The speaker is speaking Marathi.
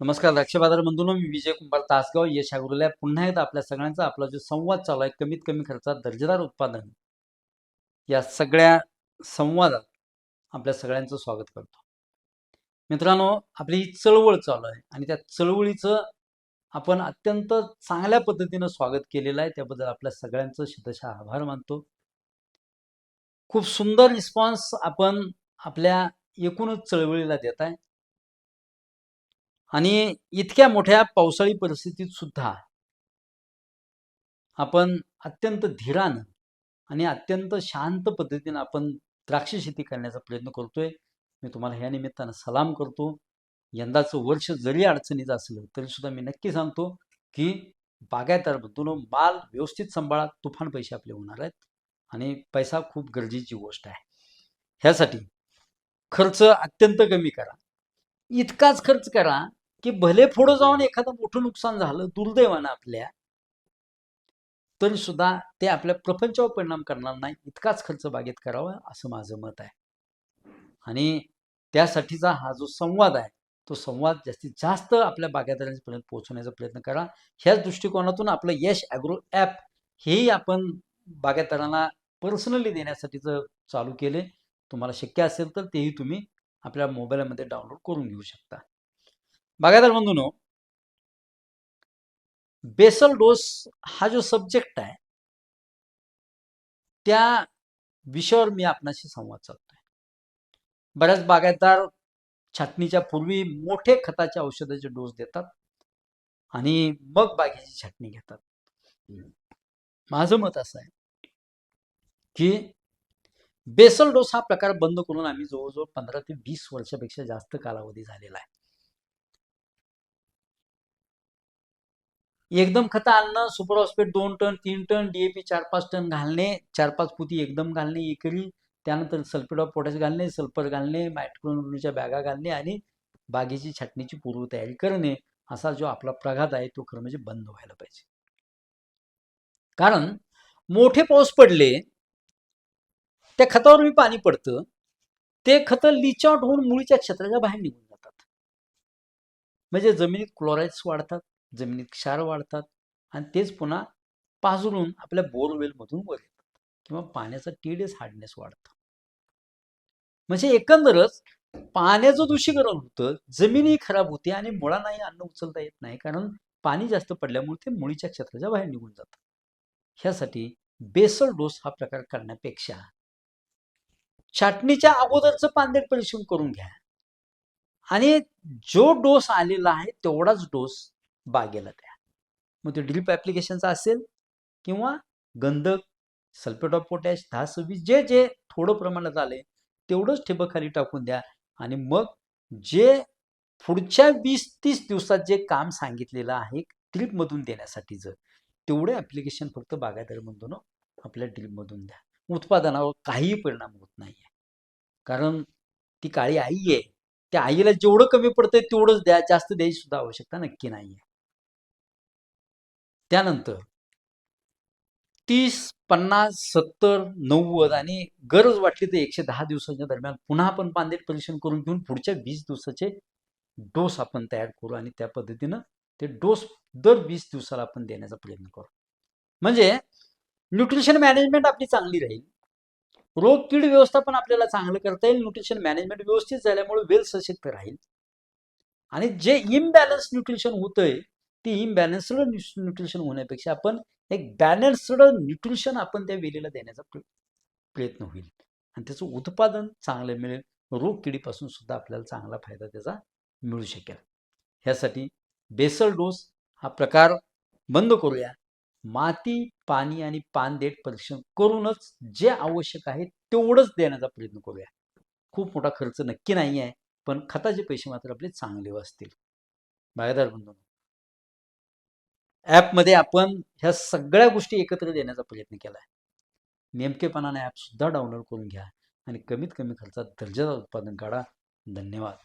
नमस्कार द्राक्ष बाजार मी विजय कुंभार तासगाव. यश ॲग्रोलॅब पुन्हा एकदा आपल्या सगळ्यांचा आपला जो संवाद चालू आहे कमीत कमी खर्चात दर्जेदार उत्पादन. या सगळ्या संवादात आपल्या सगळ्यांचं स्वागत करतो. मित्रांनो आपली ही चळवळ चालू आहे आणि त्या चळवळीचं आपण अत्यंत चांगल्या पद्धतीनं स्वागत केलेलं आहे. त्याबद्दल आपल्या सगळ्यांचं शतशः आभार मानतो. खूप सुंदर रिस्पॉन्स आपण आपल्या एकूणच चळवळीला देत आहे. आणि इतक्या मोठ्या पावसाळी परिस्थितीत सुद्धा आपण अत्यंत धीरानं आणि अत्यंत शांत पद्धतीनं आपण द्राक्ष शेती करण्याचा प्रयत्न करतोय. मी तुम्हाला ह्या निमित्तानं सलाम करतो. यंदाचं वर्ष जरी अडचणीचं असलं तरी सुद्धा मी नक्की सांगतो की बागायतदार बंधून माल व्यवस्थित सांभाळा तुफान पैसे आपले होणार आहेत आणि पैसा खूप गरजेची गोष्ट आहे. ह्यासाठी खर्च अत्यंत कमी करा. इतकाच खर्च करा की भले पुढं जाऊन एखादं मोठं नुकसान झालं दुर्दैवानं आपल्या तरी सुद्धा ते आपल्या प्रपंचावर परिणाम करणार नाही. इतकाच खर्च बागेत करावा असं माझं मत आहे. आणि त्यासाठीचा हा जो संवाद आहे तो संवाद जास्तीत जास्त आपल्या बागायतदारांपर्यंत पोहोचवण्याचा प्रयत्न करा. ह्याच दृष्टिकोनातून आपलं यश ॲग्रो ॲप हेही आपण बागायतदारांना पर्सनली देण्यासाठीचं चालू केले तुम्हाला शक्य असेल तर तेही तुम्ही आपल्या मोबाईलमध्ये डाउनलोड करून घेऊ शकता. बागायदार बंधूनो बेसल डोस हा जो सब्जेक्ट आहे त्या विषयावर मी आपणाशी संवाद साधतोय. बऱ्याच बागायतदार छाटणीच्या पूर्वी मोठे खताच्या औषधाचे डोस देतात आणि मग बागेची छाटणी घेतात. माझं मत असं आहे की बेसल डोस हा प्रकार बंद करून आम्ही जवळजवळ पंधरा ते वीस वर्षापेक्षा जास्त कालावधी झालेला आहे. एकदम खतं आणणं सुपर हॉस्पेट दोन टन तीन टन डीएपी चार पाच टन घालणे चार पाच पुती एकदम घालणे एकरी त्यानंतर सल्फेट ऑफ पोटॅश घालणे सल्फर घालणे मायट्रोनच्या बॅगा घालणे आणि बागेची छाटणीची पूर्वतयारी करणे असा जो आपला प्रघात आहे तो खरं म्हणजे बंद व्हायला पाहिजे. कारण मोठे पाऊस पडले त्या खतावर मी पाणी पडतं ते खतं लिच आउट होऊन मुळीच्या क्षेत्राच्या बाहेर निघून जातात. म्हणजे जमिनीत क्लोराईड्स वाढतात. जमिनीत क्षार वाढतात आणि तेच पुन्हा पाझरून आपल्या बोरवेलमधून वर येतात किंवा पाण्याचा टीडेस हार्डनेस वाढतं. म्हणजे एकंदरच पाण्याचं दूषीकरण होतं जमीनही खराब होते आणि मुळांनाही अन्न उचलता येत नाही कारण पाणी जास्त पडल्यामुळे ते मुळीच्या क्षेत्राच्या बाहेर निघून जातात ह्यासाठी बेसल डोस हा प्रकार करण्यापेक्षा छाटणीच्या अगोदरचं पानदेट परिश्रम करून घ्या. आणि जो डोस आलेला आहे तेवढाच डोस बागेला द्या मग ते ड्रिप ॲप्लिकेशनचा असेल किंवा गंधक सल्फेट ऑफ पोटॅश दहा सव्वीस जे जे थोडं प्रमाणात आले तेवढंच ठिबकखाली टाकून द्या. आणि मग जे पुढच्या वीस तीस दिवसात जे काम सांगितलेलं आहे ड्रिपमधून देण्यासाठीचं तेवढे ॲप्लिकेशन फक्त बागायतदारमधून आपल्या ड्रिपमधून द्या. उत्पादनावर काहीही परिणाम होत नाही आहे कारण ती काळी आई आहे. त्या आईला जेवढं कमी पडतंय तेवढंच द्या. जास्त द्यायची सुद्धा आवश्यकता नक्की नाही आहे त्यानंतर तीस पन्नास सत्तर नव्वद आणि गरज वाटली तर एकशे दहा दिवसाच्या दरम्यान पुन्हा आपण पांदेट परीक्षण करून घेऊन पुढच्या वीस दिवसाचे डोस आपण तयार करू आणि त्या पद्धतीनं ते डोस दर वीस दिवसाला आपण देण्याचा प्रयत्न करू. म्हणजे न्यूट्रिशन मॅनेजमेंट आपली चांगली राहील. रोग कीड व्यवस्थापन आपल्याला चांगलं करता येईल. न्यूट्रिशन मॅनेजमेंट व्यवस्थित झाल्यामुळे वेल सशक्त राहील. आणि जे इम्बॅलन्स न्यूट्रिशन होतंय ती इम्बॅलन्स्ड न्यूट्रिशन होण्यापेक्षा आपण एक बॅलन्स्ड न्यूट्रिशन आपण त्या वेलीला देण्याचा प्रयत्न होईल. आणि त्याचं उत्पादन चांगलं मिळेल. रोग किडीपासून सुद्धा आपल्याला चांगला फायदा त्याचा मिळू शकेल. ह्यासाठी बेसल डोस हा प्रकार बंद करूया. माती पाणी आणि पानदेट परीक्षण करूनच जे आवश्यक आहे तेवढंच देण्याचा प्रयत्न करूया. खूप मोठा खर्च नक्की नाही आहे पण खताचे पैसे मात्र आपले चांगले वाचतील. बागायदार बंधू ॲपमध्ये आपण ह्या सगळ्या गोष्टी एकत्र देण्याचा प्रयत्न केला आहे नेमकेपणाने ॲप सुद्धा डाउनलोड करून घ्या आणि कमीत कमी खर्चात दर्जादार उत्पादन काढा. धन्यवाद.